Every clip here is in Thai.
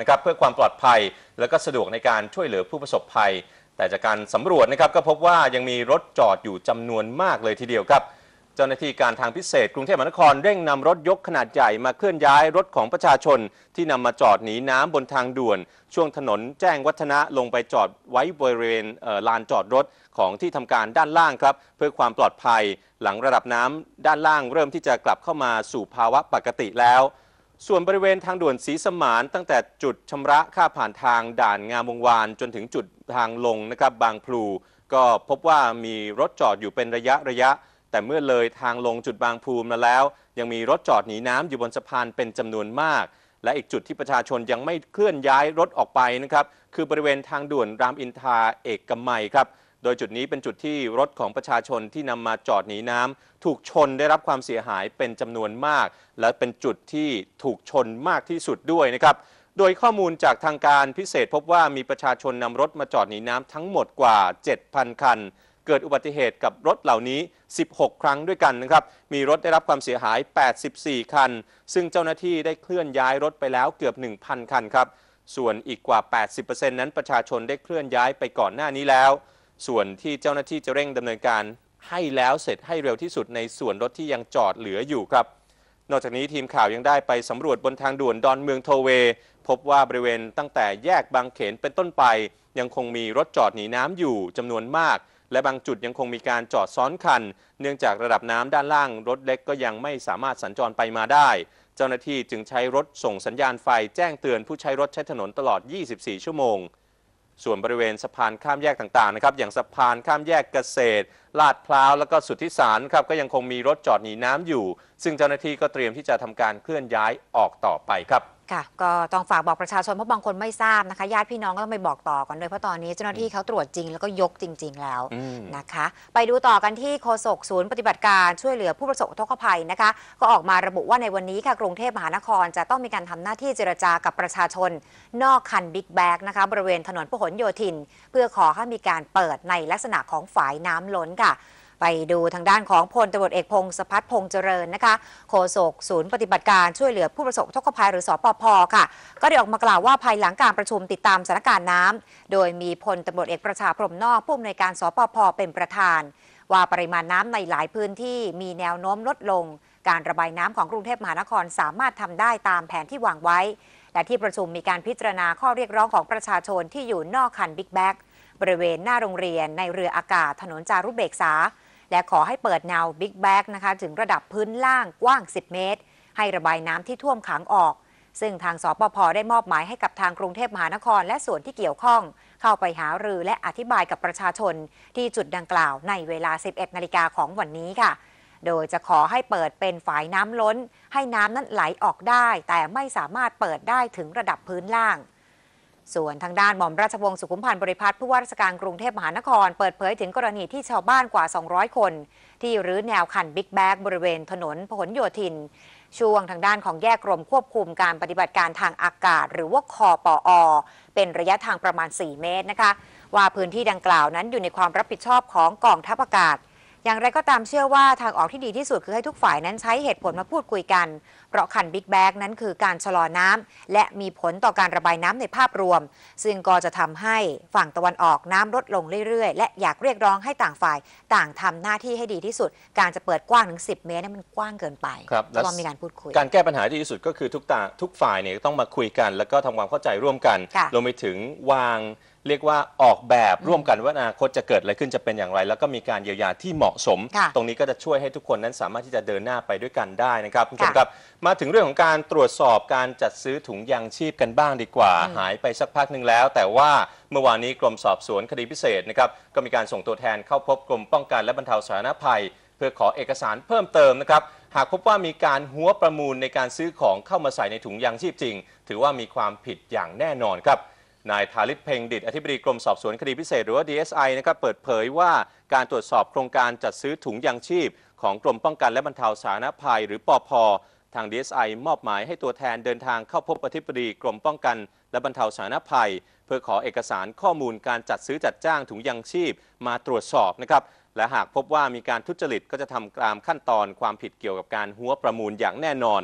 นะครับเพื่อความปลอดภัยและก็สะดวกในการช่วยเหลือผู้ประสบภัย แต่จากการสำรวจนะครับก็พบว่ายังมีรถจอดอยู่จำนวนมากเลยทีเดียวครับ เจ้าหน้าที่การทางพิเศษกรุงเทพมหานครเร่งนำรถยกขนาดใหญ่มาเคลื่อนย้ายรถของประชาชน ที่นำมาจอดหนีน้ำบนทางด่วน ช่วงถนนแจ้งวัฒนะลงไปจอดไว้บริเวณเลานจอดรถของที่ทำการด้านล่างครับ เพื่อความปลอดภัย หลังระดับน้ำด้านล่างเริ่มที่จะกลับเข้ามาสู่ภาวะปกติแล้ว ส่วนบริเวณทางด่วนสีสมานตั้งแต่จุดชำระค่าผ่านทางด่านงามวงวาน จนถึงจุดทางลงนะครับบางพลู ก็พบว่ามีรถจอดอยู่เป็นระยะระยะ แต่เมื่อเลยทางลงจุดบางพลูมาแล้ว ยังมีรถจอดหนีน้ำอยู่บนสะพานเป็นจำนวนมาก และอีกจุดที่ประชาชนยังไม่เคลื่อนย้ายรถออกไปนะครับคือบริเวณทางด่วนรามอินทราเอกมัยครับ โดยจุดนี้เป็นจุดที่รถของประชาชนที่นำมาจอดหนีน้ำถูกชนได้รับความเสียหายเป็นจำนวนมาก และเป็นจุดที่ถูกชนมากที่สุดด้วยนะครับโดยข้อมูลจากทางการพิเศษพบว่ามีประชาชนนำรถมาจอดหนีน้ำทั้งหมดกว่า 7,000 คัน เกิดอุบัติเหตุกับรถเหล่านี้ 16 ครั้งด้วยกันนะครับ มีรถได้รับความเสียหาย 84 คัน ซึ่งเจ้าหน้าที่ได้เคลื่อนย้ายรถไปแล้วเกือบ 1,000 คันครับ ส่วนอีกกว่า 80%นั้นประชาชนได้เคลื่อนย้ายไปก่อนหน้านี้แล้ว ส่วนที่เจ้าหน้าที่จะเร่งดำเนินการให้แล้วเสร็จให้เร็วที่สุดในส่วนรถที่ยังจอดเหลืออยู่ครับ นอกจากนี้ทีมข่าวยังได้ไปสำรวจบนทางด่วนดอนเมืองโทเว พบว่าบริเวณตั้งแต่แยกบางเขนเป็นต้นไป ยังคงมีรถจอดหนีน้ำอยู่จำนวนมาก และบางจุดยังคงมีการจอดซ้อนคัน เนื่องจากระดับน้ำด้านล่าง รถเล็กก็ยังไม่สามารถสัญจรไปมาได้ เจ้าหน้าที่จึงใช้รถส่งสัญญาณไฟแจ้งเตือนผู้ใช้รถใช้ถนนตลอด 24 ชั่วโมง ส่วนบริเวณสะพานข้ามแยกต่างๆนะครับอย่างสะพานข้ามแยกเกษตร ลาดพร้าวแล้วก็สุทธิสารครับก็ยังคงมีรถจอดหนีน้ำอยู่ ซึ่งเจ้าหน้าที่ก็เตรียมที่จะทำการเคลื่อนย้ายออกต่อไปครับ ค่ะ ก็ต้องฝากบอกประชาชนเพราะบางคนไม่ทราบนะคะ ญาติพี่น้องก็ต้องไปบอกต่อกันด้วยเพราะตอนนี้เจ้าหน้าที่เขาตรวจจริงแล้วก็ยกจริง ๆ แล้วอืม นะคะ ไปดูต่อกันที่โฆษกศูนย์ปฏิบัติการช่วยเหลือผู้ประสบอุทกภัยนะคะ ก็ออกมาระบุว่าในวันนี้ค่ะกรุงเทพมหานครจะต้องมีการทำหน้าที่เจรจากับประชาชน นอกคันบิ๊กแบกนะคะบริเวณถนนพหลโยธิน เพื่อขอให้มีการเปิดในลักษณะของฝายน้ำล้นค่ะ ไปดูทางด้านของพลตำรวจเอกพงศพัฒน์พงษ์เจริญนะคะ โฆษกศูนย์ปฏิบัติการช่วยเหลือผู้ประสบอุกภัยหรือสปพค่ะ ก็ได้ออกมากล่าวว่าภายหลังการประชุมติดตามสถานการณ์น้ำโดยมีพลตำรวจเอกประชาพรหมนอกผู้อำนวยการสปพเป็นประธาน ว่าปริมาณน้ำในหลายพื้นที่มีแนวโน้มลดลง การระบายน้ำของกรุงเทพมหานครสามารถทำได้ตามแผนที่วางไว้ และที่ประชุมมีการพิจารณาข้อเรียกร้องของประชาชนที่อยู่นอกคันบิ๊กแบ็กบริเวณหน้าโรงเรียนในเรืออากาศถนนจารุเบกษา และขอให้เปิดแนวบิ๊กแบ็กนะคะถึงระดับพื้นล่างกว้าง 10 เมตร ให้ระบายน้ำที่ท่วมขังออก ซึ่งทางสปพได้มอบหมายให้กับทางกรุงเทพมหานครและส่วนที่เกี่ยวข้อง เข้าไปหารือและอธิบายกับประชาชน ที่จุดดังกล่าวในเวลา 11 นาฬิกาของวันนี้ค่ะโดยจะขอให้เปิดเป็นฝายน้ำล้น ให้น้ำนั้นไหลออกได้ แต่ไม่สามารถเปิดได้ถึงระดับพื้นล่าง ส่วนทางด้านหม่อมราชวงศ์สุขุมพันธ์บริพัตรผู้ว่าราชการกรุงเทพมหานคร เปิดเผยถึงกรณีที่ชาวบ้านกว่า 200 คน ที่รื้อแนวคันบิ๊กแบ็กบริเวณถนนพหลโยธิน ช่วงทางด้านของแยกกรมควบคุมการปฏิบัติการทางอากาศ หรือว่าคอปออเป็นระยะทางประมาณ 4 เมตรนะคะ ว่าพื้นที่ดังกล่าวนั้นอยู่ในความรับผิดชอบของกองทัพอากาศอย่างไรก็ตามเชื่อว่าทางออกที่ดีที่สุดคือให้ทุกฝ่ายนั้นใช้เหตุผลมาพูดคุยกัน เพราะคันบิ๊กแบ็กนั้นคือการชะลอน้ำและมีผลต่อการระบายน้ำในภาพรวม ซึ่งก็จะทำให้ฝั่งตะวันออกน้ำลดลงเรื่อยๆ และอยากเรียกร้องให้ต่างฝ่าย ต่างทำหน้าที่ให้ดีที่สุด การจะเปิดกว้างถึง 10 เมตรนั้นมันกว้างเกินไปครับก็ต้องมีการพูดคุย การแก้ปัญหาที่ดีที่สุดก็คือทุกตาทุกฝ่ายเนี่ยต้องมาคุยกัน แล้วก็ทำความเข้าใจร่วมกันค่ะรวมไปถึงวางเรียกว่าออกแบบร่วมกันว่าอนาคตจะเกิดอะไรขึ้นจะเป็นอย่างไร แล้วก็มีการเยียวยาที่เหมาะสมค่ะตรงนี้ก็จะช่วยให้ทุกคนนั้นสามารถที่จะเดินหน้าไปด้วยกันได้นะครับคุณผู้ชมค่ะครับมาถึงเรื่องของการตรวจสอบการจัดซื้อถุงยางชีพกันบ้างดีกว่าอืมหายไปสักพักหนึ่งแล้ว แต่ว่าเมื่อวานนี้กรมสอบสวนคดีพิเศษนะครับก็มีการส่งตัวแทนเข้าพบกรมป้องกันและบรรเทาสาธารณภัย เพื่อขอเอกสารเพิ่มเติมนะครับหากพบว่ามีการหัวประมูลในการซื้อของเข้ามาใส่ในถุงยางชีพจริง ถือว่ามีความผิดอย่างแน่นอนครับนายธาริศเพ็งดิตอธิบดีกรมสอบสวนคดีพิเศษหรือว่า DSI นะครับเปิดเผยว่าการตรวจสอบโครงการจัดซื้อถุงยางชีพ ของกรมป้องกันและบรรเทาสาธารณภัย หรือปอพ ทาง DSI มอบหมายให้ตัวแทนเดินทางเข้าพบอธิบดีกรมป้องกัน และบรรเทาสาธารณภัย เพื่อขอเอกสารข้อมูลการจัดซื้อจัดจ้างถุงยางชีพมาตรวจสอบนะครับและหากพบว่ามีการทุจริตก็จะทำตามขั้นตอนความผิดเกี่ยวกับการหัวประมูลอย่างแน่นอน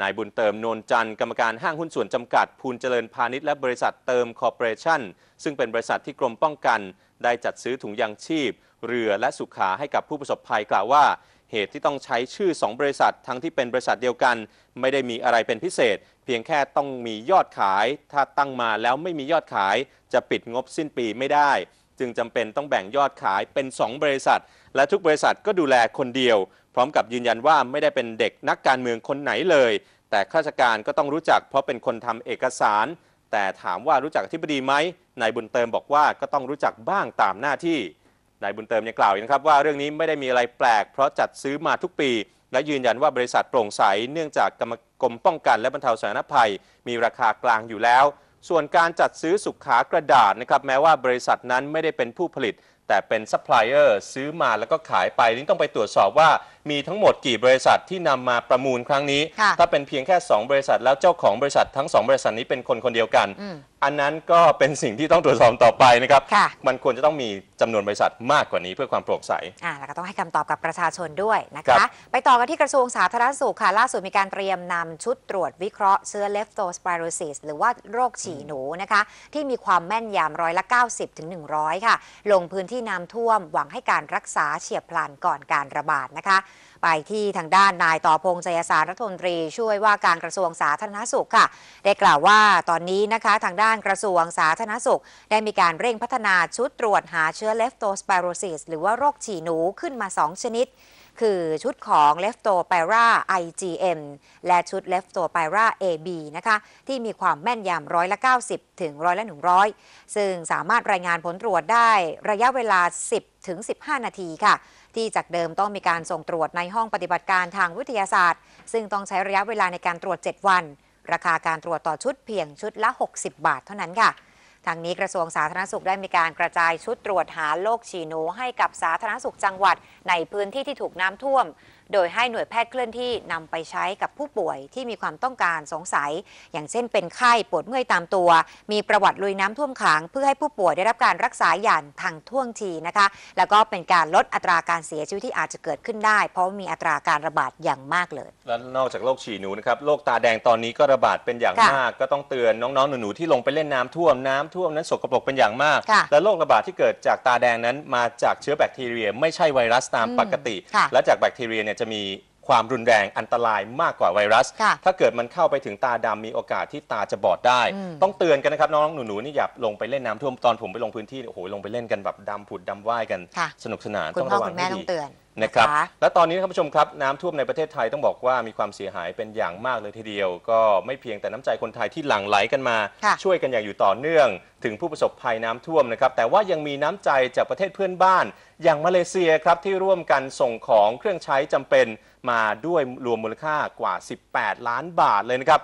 นายบุญเติม โนนจันทร์กรรมการห้างหุ้นส่วนจำกัด ภูลเจริญพาณิชย์และบริษัทเติมคอร์ปอเรชั่น ซึ่งเป็นบริษัทที่กรมป้องกัน ได้จัดซื้อถุงยางชีพ เรือและสุขาให้กับผู้ประสบภัยกล่าวว่า เหตุที่ต้องใช้ชื่อ 2 บริษัททั้งที่เป็นบริษัทเดียวกัน ไม่ได้มีอะไรเป็นพิเศษ เพียงแค่ต้องมียอดขาย ถ้าตั้งมาแล้วไม่มียอดขาย จะปิดงบสิ้นปีไม่ได้ จึงจำเป็นต้องแบ่งยอดขายเป็น 2 บริษัท และทุกบริษัทก็ดูแลคนเดียว พร้อมกับยืนยันว่าไม่ได้เป็นเด็กนักการเมืองคนไหนเลย แต่ข้าราชการก็ต้องรู้จักเพราะเป็นคนทำเอกสาร แต่ถามว่ารู้จักอธิบดีไหมนายบุญเติมบอกว่าก็ต้องรู้จักบ้างตามหน้าที่ นายบุญเติมยังกล่าวอีกนะครับว่าเรื่องนี้ไม่ได้มีอะไรแปลก เพราะจัดซื้อมาทุกปี และยืนยันว่าบริษัทโปร่งใส เนื่องจากกรรมกรมป้องกัน และบรรเทาสาธารณภัย มีราคากลางอยู่แล้ว ส่วนการจัดซื้อสุขากระดาษนะครับแม้ว่าบริษัทนั้นไม่ได้เป็นผู้ผลิต แต่เป็นซัพพลายเออร์ซื้อมาแล้วก็ขายไปนี่ต้องไปตรวจสอบว่ามีทั้งหมดกี่บริษัทที่นำมาประมูลครั้งนี้ ค่ะถ้าเป็นเพียงแค่ 2 บริษัท แล้วเจ้าของบริษัททั้ง 2 บริษัทนี้เป็นคนคนเดียวกัน อืมอันนั้นก็เป็นสิ่งที่ต้องตรวจสอบต่อไปนะครับค่ะ มันควรจะต้องมีจำนวนบริษัทมากกว่านี้เพื่อความโปร่งใส อ่าแล้วก็ต้องให้คำตอบกับประชาชนด้วยนะครัคะ บ ไปต่อกันที่กระทรวงสาธารณสุขค่ะ ล่าสุดมีการเตรียมนำชุดตรวจวิเคราะห์เชื้อ leptospirosis หรือว่าโรคฉี่หนูนะคะ ที่มีความแม่นยำร้อยละ 90ถึง100 ค่ะ ลงพื้นที่น้ำท่วมหวังให้การรักษาเฉียบพลันก่อนการระบาดนะคะ ไปที่ทางด้านนายต่อพงษ์จยสารรัฐมนตรี ช่วยว่าการกระทรวงสาธารณสุขค่ะ ได้กล่าวว่าตอนนี้นะคะ ทางด้านกระทรวงสาธารณสุข ได้มีการเร่งพัฒนาชุดตรวจหาเชื้อเลฟโตสปาโรซิสหรือว่าโรคฉี่หนูขึ้นมา 2 ชนิด คือชุดของ Leptospira IgM และชุด Leptospira AB นะคะที่มีความแม่นยำร้อยละ 90 ถึงร้อยละ 100 ซึ่งสามารถรายงานผลตรวจได้ระยะเวลา 10 ถึง 15 นาทีค่ะ ที่จากเดิมต้องมีการส่งตรวจในห้องปฏิบัติการทางวิทยาศาสตร์ ซึ่งต้องใช้ระยะเวลาในการตรวจ 7 วัน ราคาการตรวจต่อชุดเพียงชุดละ 60 บาทเท่านั้นค่ะ ทางนี้กระทรวงสาธารณสุขได้มีการกระจายชุดตรวจหาโรคฉี่หนูให้กับสาธารณสุขจังหวัดในพื้นที่ที่ถูกน้ำท่วม โดยให้หน่วยแพทย์เคลื่อนที่นำไปใช้กับผู้ป่วยที่มีความต้องการสงสัย อย่างเช่นเป็นไข้ปวดเมื่อยตามตัว มีประวัติลุยน้ำท่วมขังเพื่อให้ผู้ป่วยได้รับการรักษาอย่างทันท่วงทีนะคะ แล้วก็เป็นการลดอัตราการเสียชีวิตที่อาจจะเกิดขึ้นได้ เพราะมีอัตราการระบาดอย่างมากเลย แล้วนอกจากโรคฉี่หนูนะครับโรคตาแดงตอนนี้ก็ระบาดเป็นอย่างค่ะมาก ก็ต้องเตือนน้องๆหนูๆที่ลงไปเล่นน้ำท่วมน้ำท่วมนั้นสกปรกเป็นอย่างมาก ค่ะ และโรคระบาดที่เกิดจากตาแดงนั้นมาจากเชื้อแบคทีเรีย ไม่ใช่ไวรัสตามอืมปกติ ค่ะ และจากแบคทีเรียเนี่ยจะมีความรุนแรงอันตรายมากกว่าไวรัส ค่ะถ้าเกิดมันเข้าไปถึงตาดำมีโอกาสที่ตาจะบอดได้ อืม ต้องเตือนกันนะครับ น้องๆหนูๆนี่อย่าลงไปเล่นน้ำท่วมตอนผมไปลงพื้นที่โอ้โหลงไปเล่นกันแบบดำผุดดำว่ายกัน ค่ะ สนุกสนานคุณต้องพ่อระวัคุงณแม่ให้ต้อดี งเตือนนะครับนะคะ และตอนนี้ท่านผู้ชมครับน้ำท่วมในประเทศไทยต้องบอกว่ามีความเสียหายเป็นอย่างมากเลยทีเดียว ก็ไม่เพียงแต่น้ำใจคนไทยที่หลั่งไหลกันมา ค่ะ ช่วยกันอย่างอยู่ต่อเนื่อง ถึงผู้ประสบภัยน้ำท่วมนะครับแต่ว่ายังมีน้ำใจจากประเทศเพื่อนบ้าน อย่างมาเลเซียครับที่ร่วมกันส่งของเครื่องใช้จำเป็นมาด้วยรวมมูลค่ากว่า 18 ล้านบาทเลยนะครับ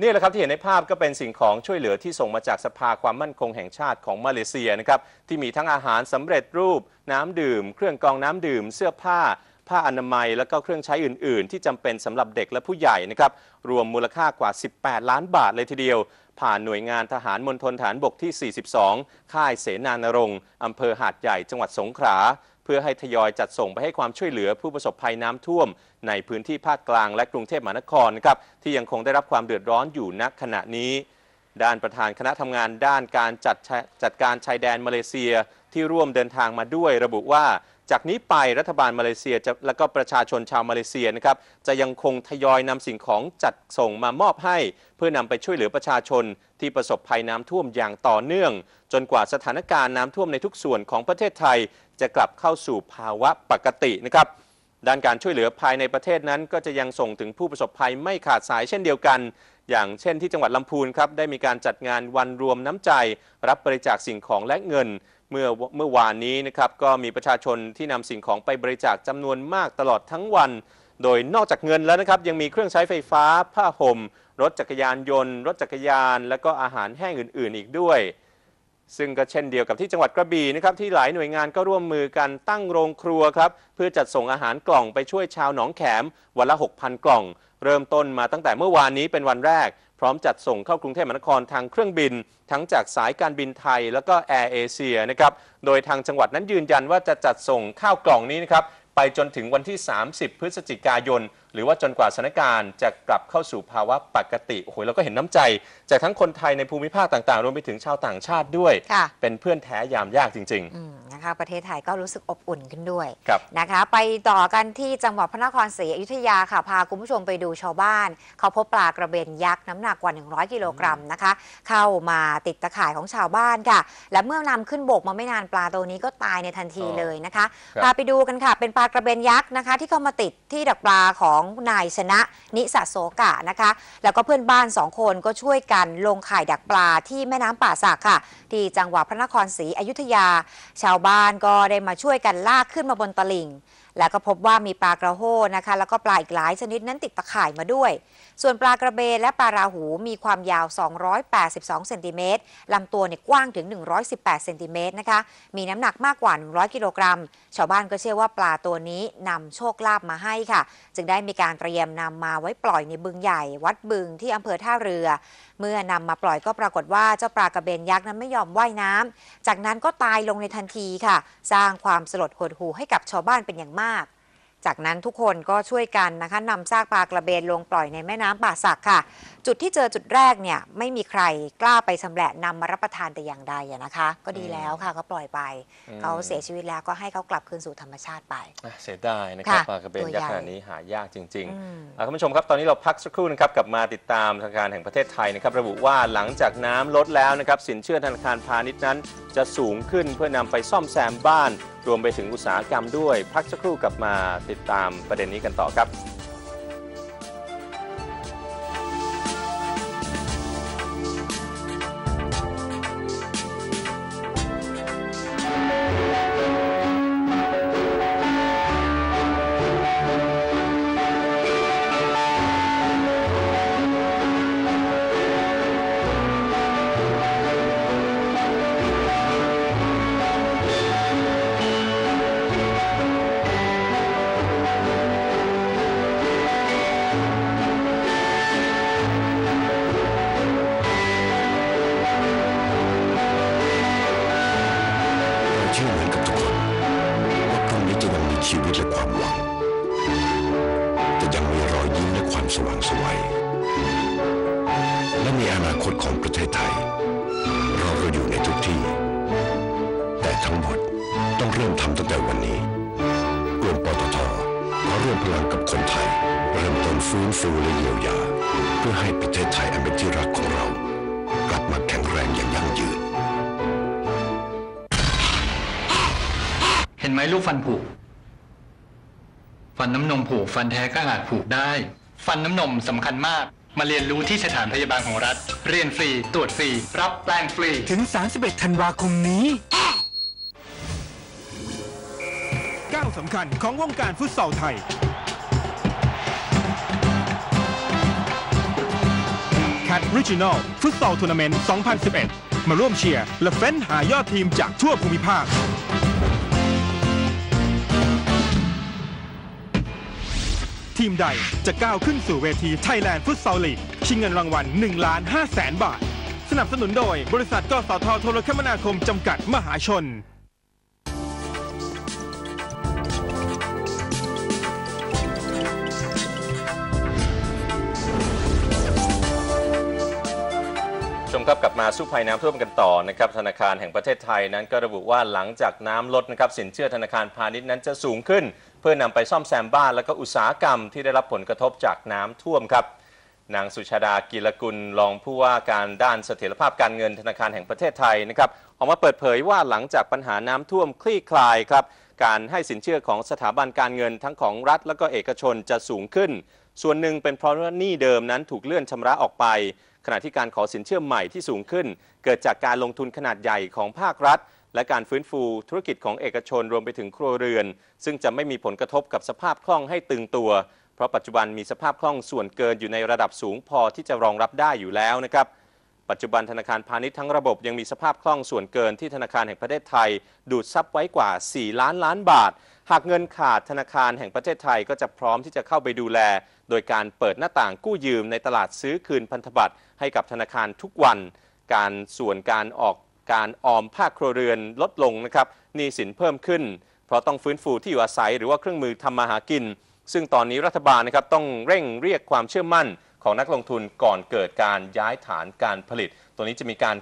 นี่แหละครับที่เห็นในภาพก็เป็นสิ่งของช่วยเหลือที่ส่งมาจากสภาความมั่นคงแห่งชาติของมาเลเซียนะครับที่มีทั้งอาหารสำเร็จรูป น้ำดื่ม เครื่องกรองน้ำดื่ม เสื้อผ้า ผ้าอนามัย แล้วก็เครื่องใช้อื่น ๆ ที่จำเป็นสำหรับเด็กและผู้ใหญ่นะครับรวมมูลค่ากว่า 18 ล้านบาทเลยทีเดียว ผ่านหน่วยงานทหารมณฑลฐานบกที่ 42 ค่ายเสนานรงค์อำเภอหาดใหญ่จังหวัดสงขลา เพื่อให้ทยอยจัดส่งไปให้ความช่วยเหลือผู้ประสบภัยน้ำท่วม ในพื้นที่ภาคกลางและกรุงเทพมหานครนะครับที่ยังคงได้รับความเดือดร้อนอยู่ณขณะนี้ ด้านประธานคณะทำงานด้านการจัดจัดการชายแดนมาเลเซียที่ร่วมเดินทางมาด้วยระบุว่า จากนี้ไปรัฐบาลมาเลเซียจะและก็ประชาชนชาวมาเลเซียนะครับจะยังคงทยอยนำสิ่งของจัดส่งมามอบให้ เพื่อนำไปช่วยเหลือประชาชนที่ประสบภัยน้ำท่วมอย่างต่อเนื่อง จนกว่าสถานการณ์น้ำท่วมในทุกส่วนของประเทศไทย จะกลับเข้าสู่ภาวะปกตินะครับด้านการช่วยเหลือภายในประเทศนั้น ก็จะยังส่งถึงผู้ประสบภัยไม่ขาดสายเช่นเดียวกัน อย่างเช่นที่จังหวัดลำพูนครับได้มีการจัดงานวันรวมน้ำใจ รับบริจาคสิ่งของและเงิน เมื่อเมื่อวานนี้นะครับก็มีประชาชนที่นำสิ่งของไปบริจาคจำนวนมากตลอดทั้งวัน โดยนอกจากเงินแล้วนะครับ ยังมีเครื่องใช้ไฟฟ้า ผ้าห่ม รถจักรยานยนต์ รถจักรยาน และก็อาหารแห้งอื่น ๆ อีกด้วย ซึ่งก็เช่นเดียวกับที่จังหวัดกระบี่นะครับที่หลายหน่วยงานก็ร่วมมือกันตั้งโรงครัวครับเพื่อจัดส่งอาหารกล่องไปช่วยชาวหนองแขมวันละ 6,000 กล่อง เริ่มต้นมาตั้งแต่เมื่อวานนี้เป็นวันแรก พร้อมจัดส่งเข้ากรุงเทพมหานครทางเครื่องบิน ทั้งจากสายการบินไทยแล้วก็แอร์เอเชียนะครับโดยทางจังหวัดนั้นยืนยันว่าจะจัดส่งข้าวกล่องนี้นะครับไปจนถึงวันที่ 30 พฤศจิกายน หรือว่าจนกว่าสถานการณ์จะกลับเข้าสู่ภาวะปกติโอ้โหเราก็เห็นน้ำใจ จากทั้งคนไทยในภูมิภาคต่างๆ รวมไปถึงชาวต่างชาติด้วย ค่ะ เป็นเพื่อนแท้ยามยากจริง อืมนะคะประเทศไทยก็รู้สึกอบอุ่นขึ้นด้วยครับ นะคะ ไปต่อกันที่จังหวัดพระนครศรีอยุธยาค่ะ พาคุณผู้ชมไปดูชาวบ้าน เขาพบปลากระเบนยักษ์น้ำหนักกว่า 100 กิโลกรัมนะคะ เข้ามาติดตะข่ายของชาวบ้านค่ะ และเมื่อนำขึ้นบกมาไม่นานปลาตัวนี้ก็ตายในทันทีอ๋อเลยนะคะ ครับ พาไปดูกันค่ะ เป็นปลากระเบนยักษ์นะคะ ที่เข้ามาติดที่ดักปลาของนายชนะนิสะโสกะนะคะ แล้วก็เพื่อนบ้านสองคนก็ช่วยกันลงข่ายดักปลาที่แม่น้ำป่าสักค่ะ ที่จังหวัดพระนครศรีอยุธยา ชาวบ้านก็ได้มาช่วยกันลากขึ้นมาบนตลิ่ง แล้วก็พบว่ามีปลากระโหนะคะ แล้วก็ปลาอีกหลายชนิดนั้นติดตะข่ายมาด้วย ส่วนปลากระเบนและปลาราหูมีความยาว 282 เซนติเมตรลำตัวเนี่ยกว้างถึง 118 เซนติเมตรนะคะ มีน้ำหนักมากกว่า 100 กิโลกรัม ชาวบ้านก็เชื่อว่าปลาตัวนี้นำโชคลาภมาให้ค่ะ จึงได้มีการเตรียมนำมาไว้ปล่อยในบึงใหญ่ วัดบึงที่อำเภอท่าเรือ เมื่อนำมาปล่อยก็ปรากฏว่าเจ้าปลากระเบนยักษ์นั้นไม่ยอมว่ายน้ำจากนั้นก็ตายลงในทันทีค่ะ สร้างความสลดหดหู่ให้กับชาวบ้านเป็นอย่างมากจากนั้นทุกคนก็ช่วยกันนะคะนำซากปลากระเบนลงปล่อยในแม่น้ำป่าสักค่ะ จุดที่เจอจุดแรกเนี่ยไม่มีใครกล้าไปสำแหละนำมารับประทานแต่อย่างใดอะนะคะ ก็ดีแล้วค่ะก็ปล่อยไป อืม เขาเสียชีวิตแล้วก็ให้เขากลับคืนสู่ธรรมชาติไปๆอะเสียดายนะครับค่ะปลากระเบนตัวยักษ์ใหญ่ ขนาดนี้หายากจริง ๆ อืม อะคุณผู้ชมครับ ตอนนี้เราพักสักครู่นะครับกลับมาติดตามธนาคารแห่งประเทศไทยนะครับ ระบุว่าหลังจากน้ำลดแล้วนะครับ สินเชื่อธนาคารพาณิชย์นั้น จะสูงขึ้นเพื่อนำไปซ่อมแซมบ้าน รวมไปถึงอุตสาหกรรมด้วย พักสักครู่กลับมาติดตามประเด็นนี้กันต่อครับามสว่างสวัยและมีอนาคตของประเทศไทย เราก็อยู่ในทุกที่ แต่ทั้งหมดต้องเริ่มทำตั้งแต่วันนี้กลุ่มปตทขอร่วมพลังกับคนไทย เริ่มต้นฟื้นฟูและเยียวยา เพื่อให้ประเทศไทยอันเป็นที่รักของเรา กลับมาแข็งแรงอย่างยั่งยืน เห็นไหมลูกฟันผุฟันน้ำนมผุฟันแท้ก็อาจผุได้ ฟันน้ำนมสำคัญมาก มาเรียนรู้ที่สถานพยาบาลของรัฐ เรียนฟรี ตรวจฟรี รับแปลงฟรี ถึง 31 ธันวาคมนี้ก้าวสำคัญของวงการฟุตซอลไทย Cat Regional ฟุตซอลทัวร์นาเมนต์ 2011 มาร่วมเชียร์ และเฟ้นหายอดทีมจากทั่วภูมิภาค ทีมใดจะก้าวขึ้นสู่เวที Thailand Futsal League ชิงเงินรางวัล1ล้าน5แสนบาท สนับสนุนโดยบริษัทกสทโทรคมนาคมจำกัดมหาชน ชมครับกลับมาสู้ภัยน้ำท่วมกันต่อนะครับธนาคารแห่งประเทศไทยนั้นก็ระบุว่าหลังจากน้ำลดนะครับสินเชื่อธนาคารพาณิชย์นั้นจะสูงขึ้น เพื่อนำไปซ่อมแซมบ้านและก็อุตสาหกรรมที่ได้รับผลกระทบจากน้ำท่วมครับ นางสุชาดากีรกุลรองผู้ว่าการด้านเสถียรภาพการเงินธนาคารแห่งประเทศไทยนะครับออกมาเปิดเผยว่าหลังจากปัญหาน้ำท่วมคลี่คลายครับการให้สินเชื่อของสถาบันการเงินทั้งของรัฐ และก็เอกชนจะสูงขึ้น ส่วนหนึ่งเป็นเพราะว่าหนี้เดิมนั้นถูกเลื่อนชำระออกไป ขณะที่การขอสินเชื่อใหม่ที่สูงขึ้น เกิดจากการลงทุนขนาดใหญ่ของภาครัฐ และการฟื้นฟูธุรกิจของเอกชนรวมไปถึงครัวเรือน ซึ่งจะไม่มีผลกระทบกับสภาพคล่องให้ตึงตัว เพราะปัจจุบันมีสภาพคล่องส่วนเกินอยู่ในระดับสูงพอที่จะรองรับได้อยู่แล้วนะครับปัจจุบันธนาคารพาณิชย์ทั้งระบบยังมีสภาพคล่องส่วนเกินที่ธนาคารแห่งประเทศไทย ดูดซับไว้กว่า 4 ล้านล้านบาท หากเงินขาดธนาคารแห่งประเทศไทยก็จะพร้อมที่จะเข้าไปดูแล โดยการเปิดหน้าต่างกู้ยืมในตลาดซื้อคืนพันธบัตรให้กับธนาคารทุกวัน การส่วนการออก การออมภาคครัวเรือนลดลงนะครับหนี้สินเพิ่มขึ้น เพราะต้องฟื้นฟูที่อยู่อาศัยหรือว่าเครื่องมือทำมาหากิน ซึ่งตอนนี้รัฐบาลนะครับต้องเร่งเรียกความเชื่อมั่นของนักลงทุนก่อนเกิดการย้ายฐานการผลิต ตัวนี้จะมีการ